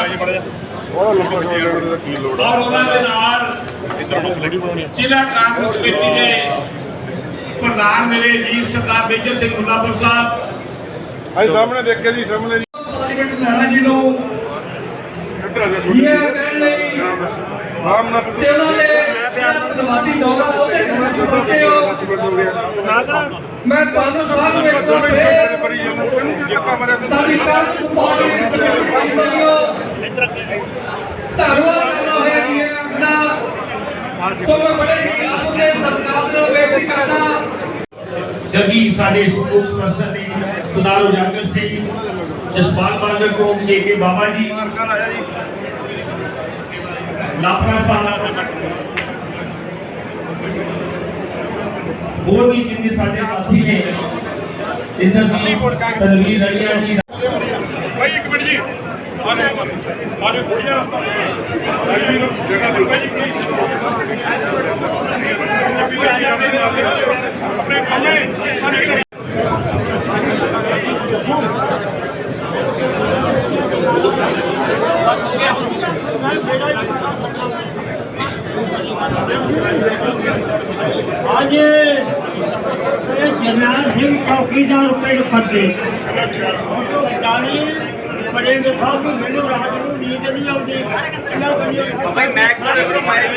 ਔਰ ਉਹਨਾਂ ਦੇ ਨਾਲ ਜ਼ਿਲ੍ਹਾ ਕਾਂਗਰਸ ਕਮੇਟੀ ਦੇ ਪ੍ਰਧਾਨ ਮੇਰੇ ਜੀ ਸਰਦਾਰ ਮੇਜਰ ਸਿੰਘ ਮੁੱਲਾਪੁਰ ਸਾਹਿਬ ਆਈ ਸਾਹਮਣੇ ਦੇਖ ਕੇ ਜੀ ਸਾਹਮਣੇ ਜੀ ਨੂੰ ਇੱਧਰ ਆ ਜਾ ਜੀ ਆਇਆਂ ਕਹਿਣ ਲਈ ਆਰਾਮ ਨਾਲ ਤੇ ਉਹਨਾਂ ਦੇ ਦਮਾਦੀ ਦੌਰਾ ਉਹਦੇ ਪਹੁੰਚੇ ਹੋ ਮੈਂ ਤੁਹਾਨੂੰ ਸਭ ਨੂੰ ਇੱਕ ਵਾਰ ਫੇਰ ਸਾਡੀ ਨੂੰ ਪਾਣੀ ਇਸ ਲਈ ਬਲਿਓ ਧੰਨਵਾਦ ਕਰਦਾ ਹੋਇਆ ਜੀ ਆਪਣਾ ਸੋ ਮੈਂ ਬੜੇ ਹੀ ਆਪ ਦੇ ਸਰਕਾਰ ਨੂੰ ਬੇਨਤੀ ਕਰਦਾ ਜਗੀ ਸਾਡੇ ਸਪੋਕਸਪਰਸਨ ਨੇ ਸਰਦਾਰ ਉਜਾਗਰ ਸਿੰਘ ਜਸਪਾਲ ਬਾਜਰ ਕੋਮ ਕੇ ਕੇ ਬਾਬਾ ਜੀ ਲਾਪਰਾ ਸਾਹਿਬ ਹੋਰ ਵੀ ਜਿੰਨੇ ਸਾਡੇ ਸਾਥੀ ਨੇ ਇੰਦਰ ਜੀ ਤਨਵੀਰ ਰੜੀਆ ਜੀ ਭਾਈ ਇੱਕ ਮਿੰਟ ਜੀ ਆ ਜਾਓ ਆ ਜਾਓ ਥੋੜੀ ਰਸਤਾ ਭਾਈ ਨੂੰ ਜਗ੍ਹਾ ਦਿਓ ਭਾਈ ਆਪਣੇ ਕੰਮੇ ਅੱਜ ਇਹ ਸਿੰਘ ਚੌਕੀਦਾਰ ਪਿੰਡ ਫੱਤੇ ਜਾਨੀ ਬੜੇ ਦੇ ਸਾਹਿਬ ਨੂੰ ਮੈਨੂੰ ਰਾਤ ਨੂੰ ਨੀਂਦ ਨਹੀਂ ਆਉਂਦੀ। ਇਹਨਾਂ ਬੰਦੇ ਭਾਈ ਮੈਂ ਕੋਲੇ ਕੋਲ ਮਾਈਕ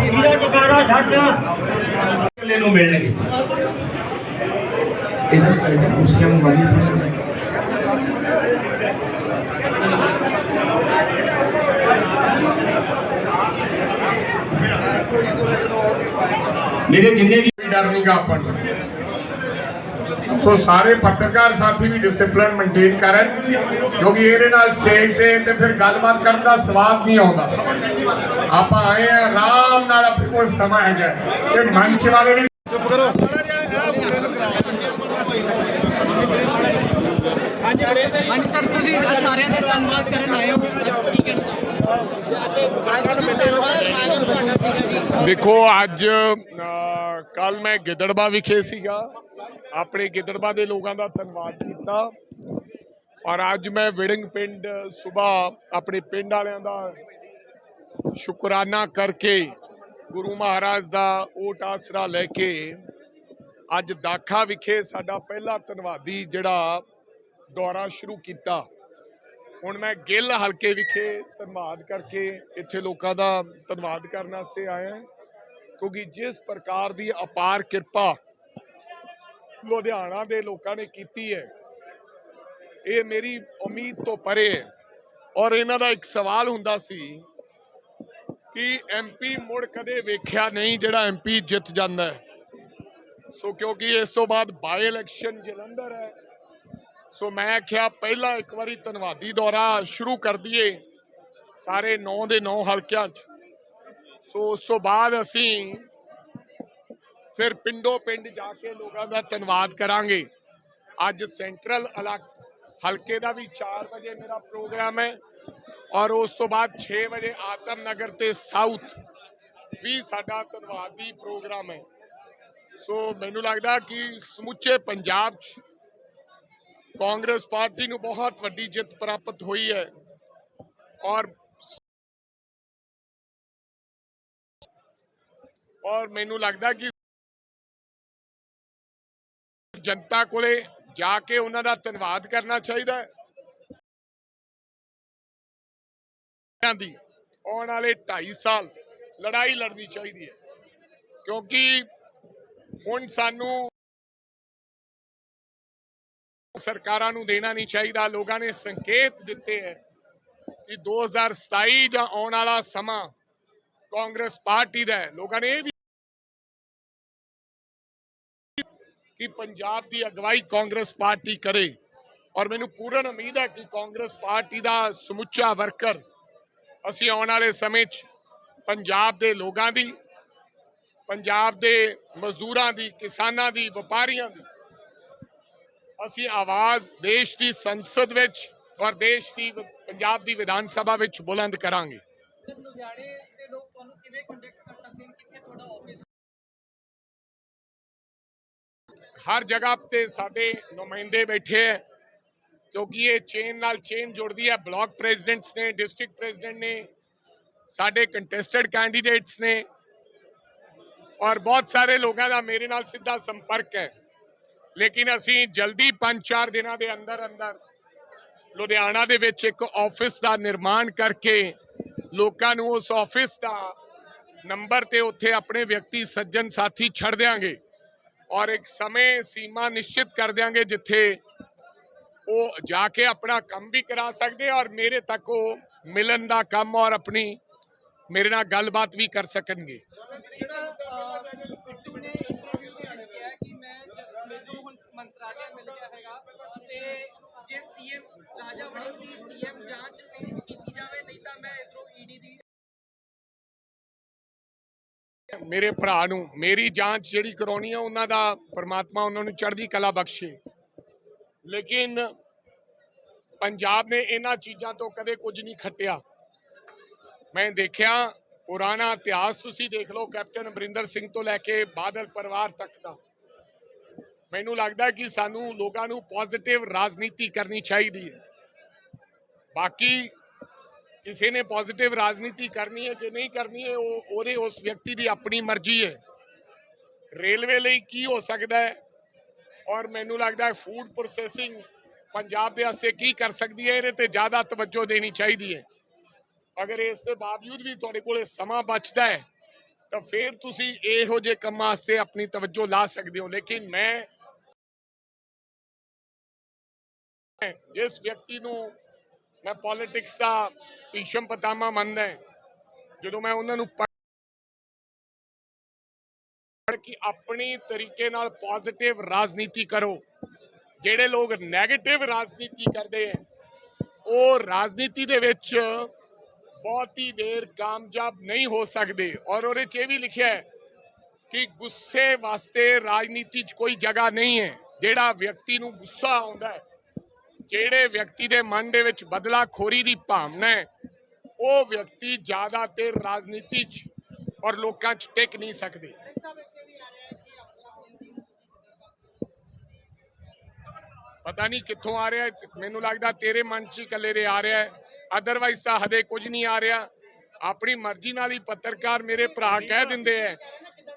ਹੀਰਾ ਟਕਾਰਾ ਛੱਡ। ਅਗਲੇ ਨੂੰ ਮਿਲਣਗੇ। ਇਹਨਾਂ ਕਰਕੇ ਕੁਰਸੀਆਂ ਮੰਗਾਈ ਥੋੜੀ ਮੇਰੇ ਜਿੰਨੇ ਵੀ ਵੀ ਡਰ ਨਹੀਂਗਾ ਆਪਾਂ ਨੂੰ। ਸੋ ਸਾਰੇ ਪੱਤਰਕਾਰ ਸਾਥੀ ਵੀ ਡਿਸਪਲਿਨ ਮੇਨਟੇਨ ਕਰਨ ਕਿਉਂਕਿ ਇਹਦੇ ਨਾਲ ਸਟੇਜ ਤੇ ਤੇ ਫਿਰ ਗੱਲਬਾਤ ਕਰਨ ਦਾ ਸਵਾਦ ਨਹੀਂ ਆਉਂਦਾ। ਆਪਾਂ ਆਏ ਆ ਆਰਾਮ ਨਾਲ ਆਪਣੇ ਕੋਲ ਸਮਾਂ ਹੈਗਾ ਤੇ ਮੰਚ ਵਾਲੇ ਨੇ ਚੁੱਪ ਕਰੋ। ਹਾਂਜੀ ਸਰ ਤੁਸੀਂ ਅੱਜ ਸਾਰਿਆਂ ਦਾ ਧੰਨਵਾਦ ਕਰਨ ਆਏ ਹੋ। ਅੱਜ ਕੀ ਕਹਿਣਾ ਚਾਹੋਗੇ? ਦੇਖੋ ਅੱਜ ਕੱਲ ਮੈਂ ਗਿੱਦੜਬਾ ਵਿਖੇ ਸੀਗਾ। ਆਪਣੇ ਗਿੱਦੜਬਾ ਦੇ ਲੋਕਾਂ ਦਾ ਧੰਨਵਾਦ ਕੀਤਾ। ਔਰ ਅੱਜ ਮੈਂ ਵਿੜਿੰਗ ਪਿੰਡ ਸਵੇਰ ਆਪਣੇ ਪਿੰਡ ਵਾਲਿਆਂ ਦਾ ਸ਼ੁਕਰਾਨਾ ਕਰਕੇ ਗੁਰੂ ਮਹਾਰਾਜ ਦਾ ਓਟ ਆਸਰਾ ਲੈ ਕੇ ਅੱਜ ਦਾਖਾ ਵਿਖੇ ਸਾਡਾ ਪਹਿਲਾ ਧੰਨਵਾਦੀ ਜਿਹੜਾ ਦੌਰਾ ਸ਼ੁਰੂ ਕੀਤਾ। ਹੁਣ ਮੈਂ ਗਿੱਲ ਹਲਕੇ ਵਿਖੇ ਧੰਨਵਾਦ ਕਰਕੇ ਇੱਥੇ ਲੋਕਾਂ ਦਾ ਧੰਨਵਾਦ ਕਰਨ ਵਾਸਤੇ ਆਇਆ ਕਿਉਂਕਿ ਜਿਸ ਪ੍ਰਕਾਰ ਦੀ ਅਪਾਰ ਕਿਰਪਾ ਲੁਧਿਆਣਾ ਦੇ ਲੋਕਾਂ ਨੇ ਕੀਤੀ ਹੈ। ਇਹ ਮੇਰੀ ਉਮੀਦ ਤੋਂ ਪਰੇ ਹੈ। ਔਰ ਇਹਨਾਂ ਦਾ ਇੱਕ ਸਵਾਲ ਹੁੰਦਾ ਸੀ ਕਿ ਐਮਪੀ ਮੁੜ ਕਦੇ ਵੇਖਿਆ ਨਹੀਂ ਜਿਹੜਾ ਐਮਪੀ ਜਿੱਤ ਜਾਂਦਾ ਹੈ। ਸੋ ਕਿਉਂਕਿ ਇਸ ਤੋਂ ਬਾਅਦ ਬਾਈ ਇਲੈਕਸ਼ਨ ਜਲੰਧਰ ਹੈ। ਸੋ ਮੈਂ ਕਿਹਾ ਪਹਿਲਾਂ ਇੱਕ ਵਾਰੀ ਧੰਨਵਾਦੀ ਦੌਰਾ ਸ਼ੁਰੂ ਕਰ ਦਈਏ ਸਾਰੇ 9 ਦੇ 9 ਹਲਕਿਆਂ 'ਚ। ਸੋ ਉਸ ਤੋਂ ਬਾਅਦ ਅਸੀਂ ਫਿਰ ਪਿੰਡੋ ਪਿੰਡ ਜਾ ਕੇ ਲੋਕਾਂ ਦਾ ਧੰਨਵਾਦ ਕਰਾਂਗੇ ਅੱਜ ਸੈਂਟਰਲ ਇਲਾਕ ਹਲਕੇ ਦਾ ਵੀ 4 ਵਜੇ ਮੇਰਾ ਪ੍ਰੋਗਰਾਮ ਹੈ ਔਰ ਉਸ ਤੋਂ ਬਾਅਦ 6 ਵਜੇ ਆਤਮ ਨਗਰ ਤੇ ਸਾਊਥ ਵੀ ਸਾਡਾ ਧੰਨਵਾਦੀ ਪ੍ਰੋਗਰਾਮ ਹੈ ਸੋ ਮੈਨੂੰ ਲੱਗਦਾ ਕਿ ਸਮੁੱਚੇ ਪੰਜਾਬ 'ਚ ਕਾਂਗਰਸ ਪਾਰਟੀ ਨੂੰ ਬਹੁਤ ਵੱਡੀ ਜਿੱਤ ਪ੍ਰਾਪਤ ਹੋਈ ਹੈ ਔਰ ਔਰ ਮੈਨੂੰ ਲੱਗਦਾ ਕਿ ਜਨਤਾ ਕੋਲੇ ਜਾ ਕੇ ਉਹਨਾਂ ਦਾ ਧੰਨਵਾਦ ਕਰਨਾ ਚਾਹੀਦਾ ਹੈ। ਦੀ ਆਉਣ ਵਾਲੇ 2.5 ਸਾਲ ਲੜਾਈ ਲੜਨੀ ਚਾਹੀਦੀ ਹੈ। ਕਿਉਂਕਿ ਹੁਣ ਸਾਨੂੰ ਸਰਕਾਰਾਂ ਨੂੰ ਦੇਣਾ ਨਹੀਂ ਚਾਹੀਦਾ। ਲੋਕਾਂ ਨੇ ਸੰਕੇਤ ਦਿੱਤੇ ਹੈ ਕਿ 2027 ਜਾਂ ਆਉਣ ਵਾਲਾ ਸਮਾਂ ਕਾਂਗਰਸ ਪਾਰਟੀ ਦਾ ਹੈ। ਲੋਕਾਂ ਨੇ ਇਹ ਕਿ ਪੰਜਾਬ ਦੀ ਅਗਵਾਈ ਕਾਂਗਰਸ ਪਾਰਟੀ ਕਰੇ। ਔਰ ਮੈਨੂੰ ਪੂਰਨ ਉਮੀਦ ਹੈ ਕਿ ਕਾਂਗਰਸ ਪਾਰਟੀ ਦਾ ਸਮੁੱਚਾ ਵਰਕਰ ਅਸੀਂ ਆਉਣ ਵਾਲੇ ਸਮੇਂ 'ਚ ਪੰਜਾਬ ਦੇ ਲੋਕਾਂ ਦੀ, ਪੰਜਾਬ ਦੇ ਮਜ਼ਦੂਰਾਂ ਦੀ, ਕਿਸਾਨਾਂ ਦੀ, ਵਪਾਰੀਆਂ ਦੀ, ਅਸੀਂ ਆਵਾਜ਼ ਦੇਸ਼ ਦੀ ਸੰਸਦ ਵਿੱਚ ਔਰ ਦੇਸ਼ ਦੀ ਪੰਜਾਬ ਦੀ ਵਿਧਾਨ ਸਭਾ ਵਿੱਚ ਬੁਲੰਦ ਕਰਾਂਗੇ। ਸਰ, ਲੁਧਿਆਣੇ ਦੇ ਲੋਕ ਤੁਹਾਨੂੰ ਕਿਵੇਂ ਕੰਟੈਕਟ ਕਰ ਸਕਦੇ ਨੇ ਕਿੱਥੇ ਤੁਹਾਡਾ ਆਫਿਸ ਹਰ ਜਗ੍ਹਾ ਤੇ ਸਾਡੇ ਨੁਮਾਇੰਦੇ ਬੈਠੇ ਹੈ, ਕਿਉਂਕਿ ਇਹ ਚੇਨ ਨਾਲ ਚੇਨ ਜੁੜਦੀ ਹੈ। ਬਲਾਕ ਪ੍ਰੈਜ਼ੀਡੈਂਟਸ ਨੇ ਡਿਸਟ੍ਰਿਕਟ ਪ੍ਰੈਜ਼ੀਡੈਂਟ ਨੇ, ਸਾਡੇ ਕੰਟੈਸਟਡ ਕੈਂਡੀਡੇਟਸ ਨੇ, ਔਰ ਬਹੁਤ ਸਾਰੇ ਲੋਕਾਂ ਦਾ ਮੇਰੇ ਨਾਲ ਸਿੱਧਾ ਸੰਪਰਕ ਹੈ। ਲੇਕਿਨ ਅਸੀਂ ਜਲਦੀ 5-4 ਦਿਨਾਂ ਦੇ ਅੰਦਰ ਅੰਦਰ ਲੁਧਿਆਣਾ ਦੇ ਵਿੱਚ ਇੱਕ ਆਫਿਸ ਦਾ ਨਿਰਮਾਣ ਕਰਕੇ ਲੋਕਾਂ ਨੂੰ ਉਸ ਆਫਿਸ ਦਾ ਨੰਬਰ ਤੇ ਉੱਥੇ ਆਪਣੇ ਵਿਅਕਤੀ ਸੱਜਣ ਸਾਥੀ ਛੱਡ ਦਿਆਂਗੇ। ਔਰ ਇੱਕ ਸਮੇਂ ਸੀਮਾ ਨਿਸ਼ਚਿਤ ਕਰ ਦਿਆਂਗੇ ਜਿੱਥੇ ਉਹ ਜਾ ਕੇ ਆਪਣਾ ਕੰਮ ਵੀ ਕਰਾ ਸਕਦੇ ਔਰ ਮੇਰੇ ਤੱਕ ਉਹ ਮਿਲਣ ਦਾ ਕੰਮ ਔਰ ਆਪਣੀ, ਮੇਰੇ ਨਾਲ ਗੱਲਬਾਤ ਵੀ ਕਰ ਸਕਣਗੇ। ਬਿੱਟੂ ਮਿਲ ਗਿਆ ਹੈਗਾ, ਤੇ ਜੇ ਸੀਐਮ ਰਾਜਾ ਵੜਿੰਗ ਦੀ ਸੀਐਮ ਮੇਰੇ ਭਰਾ ਨੂੰ, ਮੇਰੀ ਜਾਂਚ ਜਿਹੜੀ ਕਰਾਉਣੀ ਆ, ਉਹਨਾਂ ਦਾ ਪਰਮਾਤਮਾ ਉਹਨਾਂ ਨੂੰ ਚੜ੍ਹਦੀ ਕਲਾ ਬਖਸ਼ੇ। ਲੇਕਿਨ ਪੰਜਾਬ ਨੇ ਇਹਨਾਂ ਚੀਜ਼ਾਂ ਤੋਂ ਕਦੇ ਕੁਝ ਨਹੀਂ ਖੱਟਿਆ। ਮੈਂ ਦੇਖਿਆ, ਪੁਰਾਣਾ ਇਤਿਹਾਸ ਤੁਸੀਂ ਦੇਖ ਲਓ, ਕੈਪਟਨ ਅਮਰਿੰਦਰ ਸਿੰਘ ਤੋਂ ਲੈ ਕੇ ਬਾਦਲ ਪਰਿਵਾਰ ਤੱਕ ਦਾ। ਮੈਨੂੰ ਲੱਗਦਾ ਕਿ ਸਾਨੂੰ ਲੋਕਾਂ ਨੂੰ ਪੋਜ਼ਿਟਿਵ ਰਾਜਨੀਤੀ ਕਰਨੀ ਚਾਹੀਦੀ ਹੈ। ਬਾਕੀ ਕਿਸੇ ਨੇ ਪੋਜ਼ਿਟਿਵ ਰਾਜਨੀਤੀ ਕਰਨੀ ਹੈ ਕਿ ਨਹੀਂ ਕਰਨੀ ਹੈ, ਉਹ ਉਹਦੇ ਉਸ ਵਿਅਕਤੀ ਦੀ ਆਪਣੀ ਮਰਜ਼ੀ ਹੈ। ਰੇਲਵੇ ਲਈ ਕੀ ਹੋ ਸਕਦਾ ਹੈ? ਔਰ ਮੈਨੂੰ ਲੱਗਦਾ ਹੈ ਫੂਡ ਪ੍ਰੋਸੈਸਿੰਗ ਪੰਜਾਬ ਦੇ ਵਾਸਤੇ ਕੀ ਕਰ ਸਕਦੀ ਹੈ? ਇਹਦੇ ਤੇ ਜ਼ਿਆਦਾ ਤਵੱਜੋ ਦੇਣੀ ਚਾਹੀਦੀ ਹੈ। ਅਗਰ ਇਸ ਦੇ ਬਾਵਜੂਦ ਵੀ ਤੁਹਾਡੇ ਕੋਲੇ ਸਮਾਂ ਬਚਦਾ ਹੈ, ਤਾਂ ਫਿਰ ਤੁਸੀਂ ਇਹੋ ਜਿਹੇ ਕੰਮਾਂ ਵਾਸਤੇ ਆਪਣੀ ਤਵੱਜੋ ਲਾ ਸਕਦੇ ਹੋ। ਲੇਕਿਨ ਮੈਂ ਜਿਸ ਵਿਅਕਤੀ ਨੂੰ ਮੈਂ ਪੋਲਿਟਿਕਸ ਦਾ ਭੀਸ਼ਮ ਪਤਾਮਾ ਮੰਨਦਾ ਜਦੋਂ ਮੈਂ ਉਹਨਾਂ ਨੂੰ ਪੜ੍ਹ ਕਿ ਆਪਣੀ ਤਰੀਕੇ ਨਾਲ ਪੋਜ਼ਿਟਿਵ ਰਾਜਨੀਤੀ ਕਰੋ, ਜਿਹੜੇ ਲੋਕ 네ਗੇਟਿਵ ਰਾਜਨੀਤੀ ਕਰਦੇ ਹੈ, ਉਹ ਰਾਜਨੀਤੀ ਦੇ ਵਿੱਚ ਬਹੁਤੀ ਦੇਰ ਕਾਮਯਾਬ ਨਹੀਂ ਹੋ ਸਕਦੇ। ਔਰ ਉਹਦੇ 'ਚ ਇਹ ਵੀ ਲਿਖਿਆ ਹੈ ਕਿ ਗੁੱਸੇ ਵਾਸਤੇ ਰਾਜਨੀਤੀ 'ਚ ਕੋਈ ਜਗ੍ਹਾ ਨਹੀਂ ਹੈ। ਜਿਹੜਾ ਵਿਅਕਤੀ ਨੂੰ ਗੁੱਸਾ ਆਉਂਦਾ ਹੈ ਜਿਹੜੇ ਵਿਅਕਤੀ ਦੇ ਮਨ ਦੇ ਵਿੱਚ ਬਦਲਾਖੋਰੀ ਦੀ ਭਾਵਨਾ ਹੈ ਉਹ ਵਿਅਕਤੀ ਜ਼ਿਆਦਾ ਦੇਰ ਰਾਜਨੀਤੀ 'ਚ ਔਰ ਲੋਕਾਂ 'ਚ ਟਿਕ ਨਹੀਂ ਸਕਦੇ। ਪਤਾ ਨਹੀਂ ਕਿੱਥੋਂ ਆ ਰਿਹਾ ਮੈਨੂੰ ਲੱਗਦਾ ਤੇਰੇ ਮਨ 'ਚ ਹੀ ਇਕੱਲੇ ਦੇ ਆ ਰਿਹਾ ਅਦਰਵਾਈਜ਼ ਤਾਂ ਹਦੇ ਕੁਝ ਨਹੀਂ ਆ ਰਿਹਾ। ਆਪਣੀ ਮਰਜ਼ੀ ਨਾਲ ਹੀ ਪੱਤਰਕਾਰ ਮੇਰੇ ਭਰਾ ਕਹਿ ਦਿੰਦੇ ਐ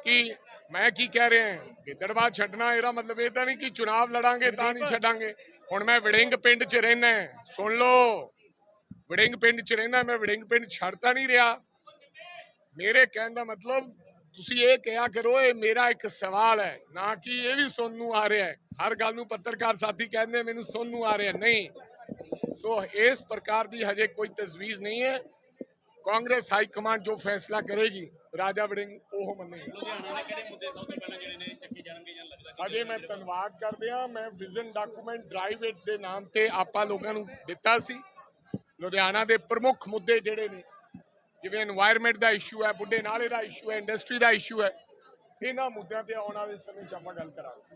ਕਿ ਮੈਂ ਕੀ ਕਹਿ ਰਿਹਾ ਗਿੱਦੜਵਾ ਛੱਡਣਾ ਇਹਦਾ ਮਤਲਬ ਇਹ ਤਾਂ ਨਹੀਂ ਕਿ ਚੁਣਾਵ ਲੜਾਂਗੇ ਤਾਂ ਨਹੀਂ ਛੱਡਾਂਗੇ। ਹੁਣ ਮੈਂ ਵੜਿੰਗ ਪਿੰਡ 'ਚ ਰਹਿਣਾ ਸੁਣ ਲਓ। ਵੜਿੰਗ ਪਿੰਡ 'ਚ ਰਹਿਣਾ ਮੈਂ, ਵੜਿੰਗ ਪਿੰਡ ਛੱਡਤਾ ਨਹੀਂ ਰਿਹਾ। ਮੇਰੇ ਕਹਿਣ ਦਾ ਮਤਲਬ, ਤੁਸੀਂ ਇਹ ਕਿਹਾ ਕਰੋ, ਇਹ ਮੇਰਾ ਇੱਕ ਸਵਾਲ ਹੈ। ਨਾ ਕਿ ਇਹ ਵੀ ਸੁਣ ਨੂੰ ਆ ਰਿਹਾ ਹੈ। ਹਰ ਗੱਲ ਨੂੰ ਪੱਤਰਕਾਰ ਸਾਥੀ ਕਹਿੰਦੇ ਮੈਨੂੰ ਸੁਣਨ ਨੂੰ ਆ ਰਿਹਾ, ਨਹੀਂ। ਸੋ ਇਸ ਪ੍ਰਕਾਰ ਦੀ ਹਜੇ ਕੋਈ ਤਜਵੀਜ਼ ਨਹੀਂ ਹੈ। ਕਾਂਗਰਸ ਹਾਈ ਕਮਾਂਡ ਜੋ ਫੈਸਲਾ ਕਰੇਗੀ ਰਾਜਾ ਵੜਿੰਗ ਉਹ ਮੰਨੇਗਾ। ਲੁਧਿਆਣਾ ਦੇ ਕਿਹੜੇ ਮੁੱਦੇ ਸਭ ਤੋਂ ਪਹਿਲਾਂ ਜਿਹੜੇ ਨੇ? ਚੱਕੇ ਜਾਣਗੇ ਜਾਂ ਲੱਗਦਾ ਅਜੇ ਮੈਂ ਧੰਨਵਾਦ ਕਰਦਿਆਂ ਮੈਂ ਵਿਜ਼ਨ ਡਾਕੂਮੈਂਟ ਡਰਾਈਵ ਇਟ ਦੇ ਨਾਮ ਤੇ ਆਪਾਂ ਲੋਕਾਂ ਨੂੰ ਦਿੱਤਾ ਸੀ। ਲੁਧਿਆਣਾ ਦੇ ਪ੍ਰਮੁੱਖ ਮੁੱਦੇ ਜਿਹੜੇ ਨੇ ਜਿਵੇਂ এনवायरमेंट ਦਾ ਇਸ਼ੂ ਹੈ ਬੁੱਢੇ ਨਾਲੇ ਦਾ ਇਸ਼ੂ ਹੈ ਇੰਡਸਟਰੀ ਦਾ ਇਸ਼ੂ ਹੈ ਇਹਨਾਂ ਮੁੱਦਿਆਂ ਤੇ ਆਉਣ ਵਾਲੇ ਸਮੇਂ 'ਚ ਆਪਾਂ ਗੱਲ ਕਰਾਂਗੇ।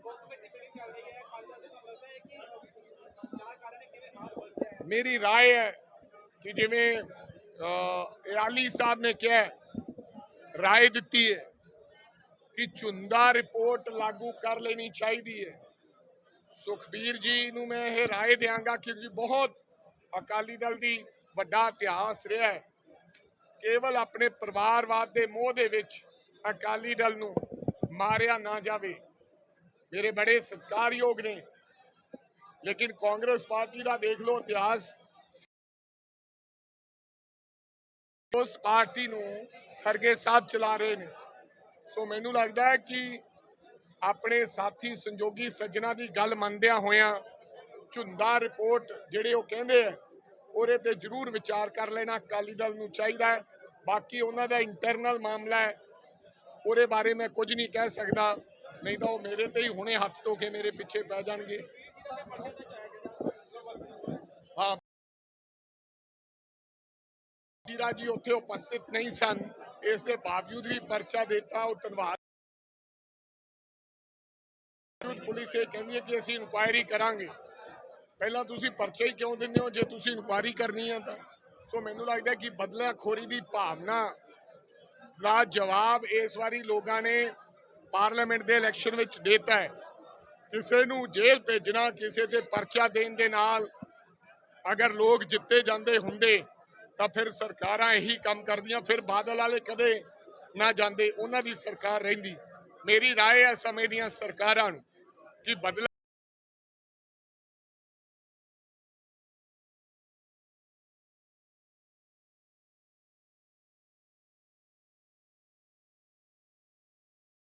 ਮੇਰੀ رائے ਹੈ ਕਿ ਜਿਵੇਂ ਅਹ, ਸਾਹਿਬ ਨੇ ਕਿਹਾ ਹੈ, ਰਾਏ ਦਿੱਤੀ ਹੈ ਕਿ ਚੁੰਦਾ ਰਿਪੋਰਟ ਲਾਗੂ ਕਰ ਲੈਣੀ ਚਾਹੀਦੀ ਹੈ। ਸੁਖਬੀਰ ਜੀ ਨੂੰ ਮੈਂ ਇਹ ਰਾਏ ਦਿਆਂਗਾ ਕਿਉਂਕਿ ਬਹੁਤ ਅਕਾਲੀ ਦਲ ਦੀ ਵੱਡਾ ਇਤਿਹਾਸ ਰਿਹਾ ਹੈ। ਕੇਵਲ ਆਪਣੇ ਪਰਿਵਾਰਵਾਦ ਦੇ ਮੋਹ ਦੇ ਵਿੱਚ ਅਕਾਲੀ ਦਲ ਨੂੰ ਮਾਰਿਆ ਨਾ ਜਾਵੇ। ਮੇਰੇ ਬੜੇ ਸਤਿਕਾਰਯੋਗ ਨੇ। ਲੇਕਿਨ ਕਾਂਗਰਸ ਪਾਰਟੀ ਦਾ ਦੇਖ ਲਓ ਇਤਿਹਾਸ ਉਸ ਪਾਰਟੀ ਨੂੰ ਖਰਗੇ ਸਾਹਿਬ ਚਲਾ ਰਹੇ ਨੇ। ਸੋ ਮੈਨੂੰ ਲੱਗਦਾ ਹੈ ਕਿ ਆਪਣੇ ਸਾਥੀ ਸੰਜੋਗੀ ਸੱਜਣਾ ਦੀ ਗੱਲ ਮੰਨਦਿਆਂ ਹੋਇਆਂ ਝੁੰਦਾ ਰਿਪੋਰਟ ਜਿਹੜੇ ਉਹ ਕਹਿੰਦੇ ਆ, ਉਹਦੇ ਤੇ ਜ਼ਰੂਰ ਵਿਚਾਰ ਕਰ ਲੈਣਾ ਅਕਾਲੀ ਦਲ ਨੂੰ ਚਾਹੀਦਾ ਹੈ। ਬਾਕੀ ਉਹਨਾਂ ਦਾ ਇੰਟਰਨਲ ਮਾਮਲਾ ਹੈ, ਉਹਦੇ ਬਾਰੇ ਮੈਂ ਕੁਝ ਨਹੀਂ ਕਹਿ ਸਕਦਾ। ਨਹੀਂ ਤਾਂ ਉਹ ਮੇਰੇ ਤੇ ਹੀ ਹੁਣੇ ਹੱਥ ਧੋ ਕੇ ਮੇਰੇ ਪਿੱਛੇ ਪੈ ਜਾਣਗੇ। ਜੀਰਾ ਜੀ ਉੱਥੇ ਉਪਸਥਿਤ ਨਹੀਂ ਸਨ, ਇਸ ਦੇ ਬਾਵਜੂਦ ਵੀ ਪਰਚਾ ਦਿੱਤਾ, ਉਹ ਧੰਨਵਾਦ। ਪੁਲਿਸ ਇਹ ਕਹਿੰਦੀ ਹੈ ਕਿ ਅਸੀਂ ਇਨਕੁਆਇਰੀ ਕਰਾਂਗੇ। ਪਹਿਲਾਂ ਤੁਸੀਂ ਪਰਚਾ ਹੀ ਕਿਉਂ ਦਿੰਦੇ ਹੋ? ਜੇ ਤੁਸੀਂ ਇਨਕੁਆਇਰੀ ਕਰਨੀ ਹੈ ਤਾਂ। ਸੋ ਮੈਨੂੰ ਲੱਗਦਾ ਕਿ ਬਦਲਾਖੋਰੀ ਦੀ ਭਾਵਨਾ ਦਾ ਜਵਾਬ ਇਸ ਵਾਰੀ ਲੋਕਾਂ ਨੇ ਪਾਰਲੀਮੈਂਟ ਦੇ ਇਲੈਕਸ਼ਨ ਵਿੱਚ ਦਿੱਤਾ ਹੈ। ਕਿਸੇ ਨੂੰ ਜੇਲ੍ਹ ਭੇਜਣਾ, ਕਿਸੇ ਤੇ ਪਰਚਾ ਦੇਣ ਦੇ ਨਾਲ ਅਗਰ ਲੋਕ ਜਿੱਤੇ ਜਾਂਦੇ ਹੁੰਦੇ ਤਾਂ ਫਿਰ ਸਰਕਾਰਾਂ ਇਹੀ ਕੰਮ ਕਰਦੀਆਂ ਫਿਰ ਬਾਦਲ ਵਾਲੇ ਕਦੇ ਨਾ ਜਾਂਦੇ ਉਹਨਾਂ ਦੀ ਸਰਕਾਰ ਰਹਿੰਦੀ ਮੇਰੀ رائے ਹੈ ਸਮੇਂ ਦੀਆਂ ਸਰਕਾਰਾਂ ਨੂੰ ਕਿ ਬਦਲਾ